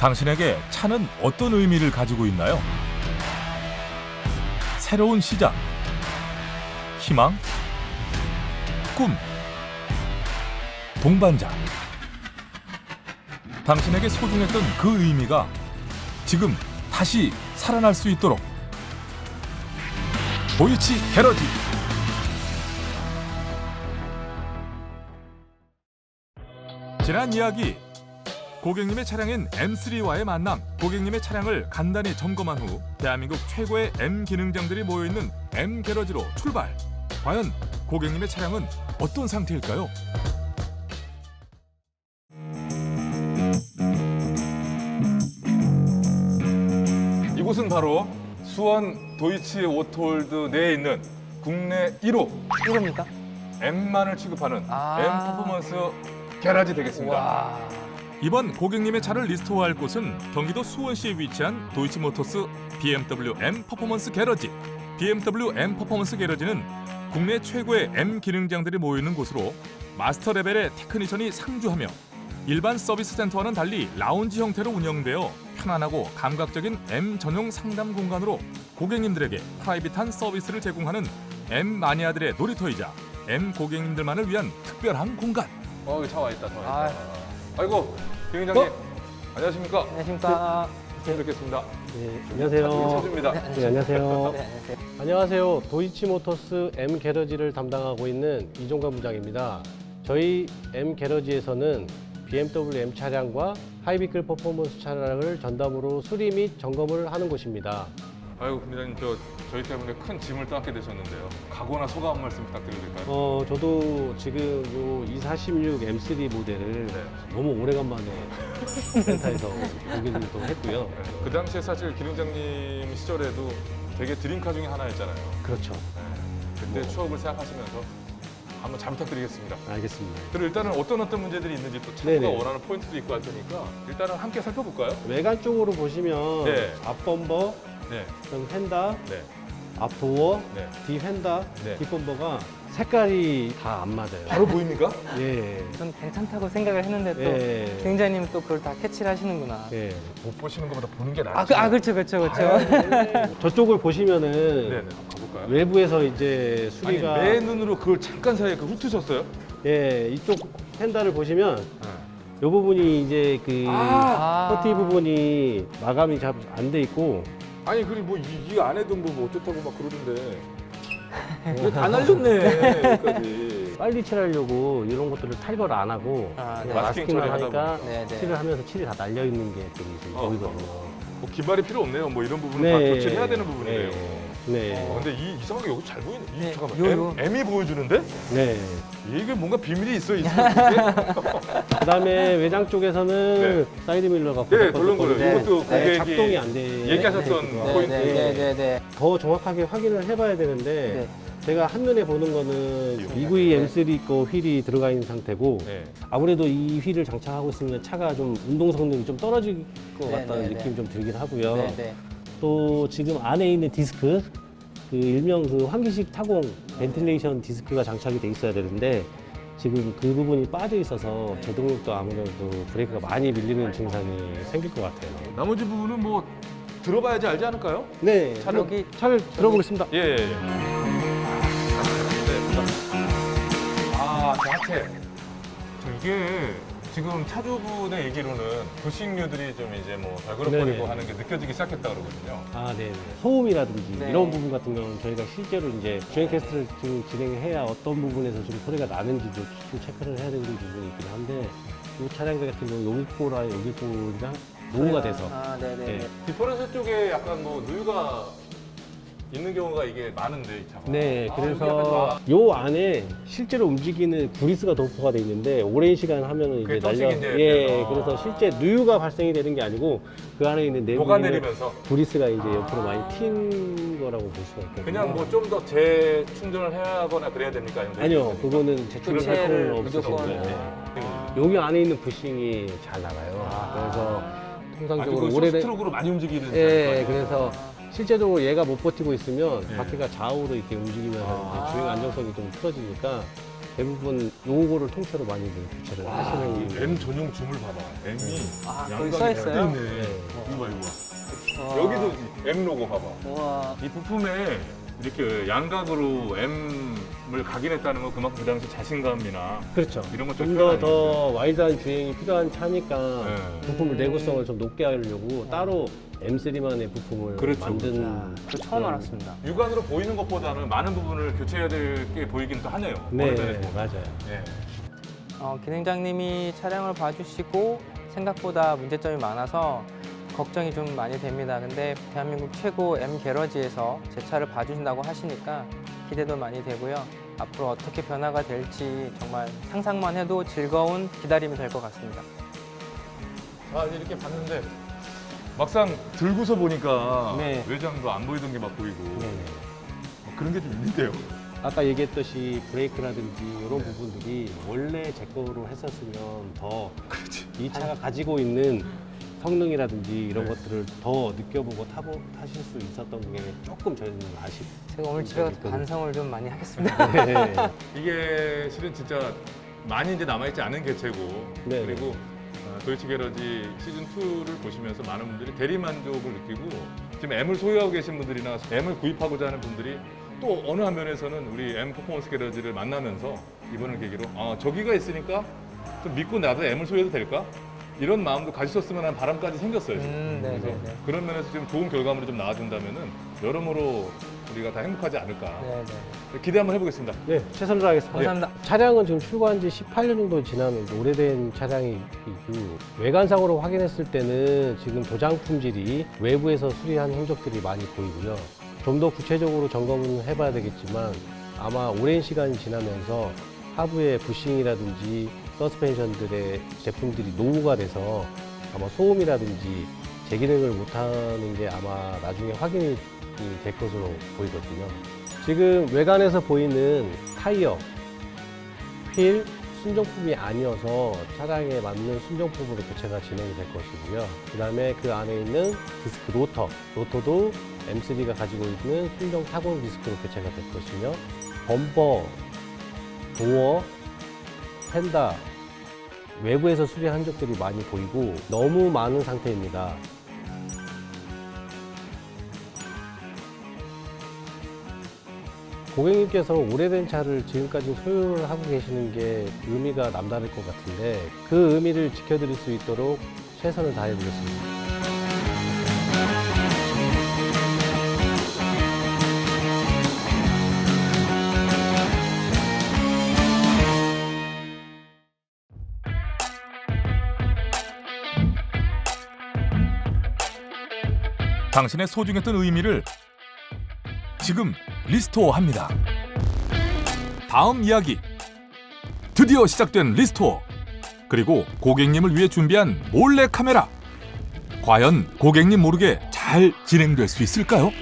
당신에게 차는 어떤 의미를 가지고 있나요? 새로운 시작, 희망, 꿈, 동반자. 당신에게 소중했던 그 의미가 지금 다시 살아날 수 있도록. 도이치 게러지. 지난 이야기 고객님의 차량인 M3와의 만남 고객님의 차량을 간단히 점검한 후 대한민국 최고의 M 기능장들이 모여있는 M 게러지로 출발 과연 고객님의 차량은 어떤 상태일까요? 이곳은 바로 수원 도이치 오토홀드 내에 있는 국내 1호 이겁니까? M만을 취급하는 아. M 퍼포먼스 게라지 되겠습니다. 와. 이번 고객님의 차를 리스토어할 곳은 경기도 수원시에 위치한 도이치모터스 BMW M 퍼포먼스 게러지. BMW M 퍼포먼스 게러지는 국내 최고의 M 기능장들이 모이는 곳으로 마스터 레벨의 테크니션이 상주하며 일반 서비스 센터와는 달리 라운지 형태로 운영되어 편안하고 감각적인 M 전용 상담 공간으로 고객님들에게 프라이빗한 서비스를 제공하는 M 마니아들의 놀이터이자 M 고객님들만을 위한 특별한 공간. 어, 여기 차와 있다. 차와 아. 아이고, 김장님 어? 안녕하십니까? 안녕하십니까? 처음 뵙겠습니다. 네, 안녕하세요. 차주입니다. 네, 안녕하세요. 네, 안녕하세요. 안녕하세요. 도이치모터스 M 게러지를 담당하고 있는 이종관 부장입니다. 저희 M 게러지에서는 BMW M 차량과 하이비클 퍼포먼스 차량을 전담으로 수리 및 점검을 하는 곳입니다. 아이고, 김장님 저 저희 때문에 큰 짐을 떠안게 되셨는데요. 각오나 소감 한 말씀 부탁드려도 될까요? 어, 저도 지금 요 246 M3 모델을 네. 너무 오래간만에 센터에서 보기도 했고요. 네, 그 당시에 사실 기능장님 시절에도 되게 드림카 중에 하나였잖아요. 그렇죠. 네, 그때 뭐. 추억을 생각하시면서 한번 잘 부탁드리겠습니다. 알겠습니다. 그리고 일단은 어떤 어떤 문제들이 있는지 또 네네. 원하는 포인트도 있고 할 테니까 일단은 함께 살펴볼까요? 외관 쪽으로 보시면 네. 앞범버, 네, 그다음 휀다, 네, 앞 도어, 네. 뒤 휀다, 네. 뒷 범버가 색깔이 다 안 맞아요. 바로 보입니까? 예. 전 괜찮다고 생각을 했는데 또 예. 굉장님 또 그걸 다 캐치를 하시는구나. 예. 못 보시는 것보다 보는 게 낫죠. 아, 그, 아 그렇죠, 그렇죠, 그렇죠. 저쪽을 보시면은 네네, 한번 가볼까요? 외부에서 이제 아니, 수리가 내 눈으로 그걸 잠깐 사이에 그 훑으셨어요? 예, 이쪽 휀다를 보시면 네. 이 부분이 이제 그 아. 퍼티 부분이 마감이 잘 안 돼 있고 아니 그리고 뭐이 안에도 뭐 어쩌다고 막 그러던데 이거 다 날렸네 여기까지 빨리 칠하려고 이런 것들을 탈거를 안 하고 아, 그냥 네. 마스킹 마스킹만 처리하다 하니까. 네, 네. 칠을 하면서 칠이 다 날려 있는 게좀 어, 보이거든요. 뭐 기발이 필요 없네요 뭐 이런 부분은 다 교체를 해야 되는 부분이네요 네. 어, 근데 이 이상하게 여기 잘 보이네 이, 네, 잠깐만 요, 요. M, M이 보여주는데? 네. 이게 뭔가 비밀이 있어 이 친구 그다음에 외장 쪽에서는 네. 사이드 밀러가 네 덜렁거려 네. 이것도 네, 고객이 작동이 안 돼. 얘기하셨던 네, 포인트 네, 네, 네, 네. 더 정확하게 확인을 해봐야 되는데 네. 제가 한눈에 보는 거는 미구이 M3 거 휠이 들어가 있는 상태고 네. 아무래도 이 휠을 장착하고 있으면 차가 좀 운동 성능이 좀 떨어질 것 네, 같다는 네, 네. 느낌이 좀 들긴 하고요. 네, 네. 또 지금 안에 있는 디스크 그 일명 그 환기식 타공 벤틸레이션 디스크가 장착이 돼 있어야 되는데 지금 그 부분이 빠져 있어서 제동력도 아무래도 브레이크가 많이 밀리는 증상이 생길 것 같아요. 나머지 부분은 뭐 들어봐야지 알지 않을까요? 네, 차를- 여기 차를 들어보겠습니다. 예, 예, 예. 아, 저 하체. 저 이게 지금 차주분의 얘기로는 부식류들이 좀 이제 뭐 덜그럭거리고 네네. 하는 게 느껴지기 시작했다 그러거든요. 아, 네. 소음이라든지 네. 이런 부분 같은 경우는 저희가 실제로 이제 주행 테스트를 지금 진행해야 어떤 부분에서 좀 소리가 나는지도 좀 체크를 해야 되는 부분이 있긴 한데 이 차량들 같은 경우 여기꼴랑 여기꼴이랑 노후가 돼서 아, 네, 네. 네. 네. 디퍼런스 쪽에 약간 뭐 누유가 있는 경우가 이게 많은데 이 차가. 네, 아, 그래서 요 안에 실제로 움직이는 구리스가 도포가 돼 있는데 오랜 시간 하면은 그게 이제 날려 예, 되면. 그래서 실제 누유가 발생이 되는 게 아니고 그 안에 있는 내부에 있는 녹아내리면서 구리스가 이제 옆으로 많이 튄 거라고 볼 수가 있거든요. 그냥 뭐 좀 더 재충전을 해야 하거나 그래야 됩니까? 아니면 아니요, 그거는 제출을 할 교체를 필요는 무조건. 없으시고요. 네. 아. 여기 안에 있는 부싱이 잘 나가요. 그래서 아니, 통상적으로 그 오래된 스트로크로 많이 움직이는 예. 그래서 실제적으로 얘가 못 버티고 있으면 네. 바퀴가 좌우로 이렇게 움직이면서 아. 이제 주행 안정성이 좀 틀어지니까 대부분 요거를 통째로 많이들 교체를 하시는 M 전용 줌을 봐봐. M이 아, 거기 써 있어요? 네. 이거 봐, 이거 봐. 와. 여기도 M 로고 봐봐. 우와. 이 부품에 이렇게 양각으로 M을 각인했다는 건 그만큼 그 당시 자신감이나 그렇죠. 이런 것들 좀더 표현 더 와이드한 주행이 필요한 차니까 네. 부품을 내구성을 좀 높게 하려고 따로 M3만의 부품을 그렇죠. 만든 저 처음 그런- 알았습니다. 육안으로 보이는 것보다는 많은 부분을 교체해야 될 게 보이긴 또 하네요. 네, 보면. 맞아요. 네. 어, 기능장님이 차량을 봐주시고 생각보다 문제점이 많아서 걱정이 좀 많이 됩니다. 근데 대한민국 최고 M 게러지에서 제 차를 봐주신다고 하시니까 기대도 많이 되고요. 앞으로 어떻게 변화가 될지 정말 상상만 해도 즐거운 기다림이 될 것 같습니다. 아 이제 이렇게 봤는데 막상 들고서 보니까 네. 외장도 안 보이던 게 막 보이고 네네. 뭐 그런 게 좀 있는데요. 아까 얘기했듯이 브레이크라든지 이런 부분들이 원래 제 거로 했었으면 더 이 차가 가지고 있는 성능이라든지 이런 네. 것들을 더 느껴보고 타보, 타실 수 있었던 게 조금 저희는 아쉽. 제가 오늘 집에 가서 있거든요. 반성을 좀 많이 하겠습니다. 네. 이게 실은 진짜 많이 이제 남아있지 않은 개체고 네. 그리고 어, 도이치 게러지 시즌 2를 보시면서 많은 분들이 대리 만족을 느끼고 지금 M을 소유하고 계신 분들이나 M을 구입하고자 하는 분들이 또 어느 한 면에서는 우리 M 퍼포먼스 게러지를 만나면서 이번을 계기로 아 저기가 있으니까 좀 믿고 나도 M을 소유해도 될까? 이런 마음도 가지셨으면 하는 바람까지 생겼어요. 지금. 음, 그래서 네네네. 그런 면에서 지금 좋은 결과물이 좀 나와준다면은 여러모로 우리가 다 행복하지 않을까 네 네. 기대 한번 해보겠습니다. 네, 최선을 다하겠습니다. 감사합니다. 차량은 지금 출고한 지 18년 정도 지난 오래된 차량이고 외관상으로 확인했을 때는 지금 도장 품질이 외부에서 수리한 흔적들이 많이 보이고요. 좀 더 구체적으로 점검은 해봐야 되겠지만 아마 오랜 시간이 지나면서 하부의 부싱이라든지 서스펜션들의 제품들이 노후가 돼서 아마 소음이라든지 제기능을 못하는 게 아마 나중에 확인이 될 것으로 보이거든요. 지금 외관에서 보이는 타이어, 휠 순정품이 아니어서 차량에 맞는 순정품으로 교체가 진행이 될 것이고요. 그 다음에 그 안에 있는 디스크 로터, 로터도 M3가 가지고 있는 순정 타공 디스크로 교체가 될 것이며 범퍼, 도어, 펜다 외부에서 수리한 흔적들이 많이 보이고 너무 많은 상태입니다. 고객님께서 오래된 차를 지금까지 소유를 하고 계시는 게 의미가 남다를 것 같은데 그 의미를 지켜드릴 수 있도록 최선을 다해보겠습니다. 당신의 소중했던 의미를 지금 리스토어합니다. 다음 이야기 드디어 시작된 리스토어 그리고 고객님을 위해 준비한 몰래 카메라 과연 고객님 모르게 잘 진행될 수 있을까요?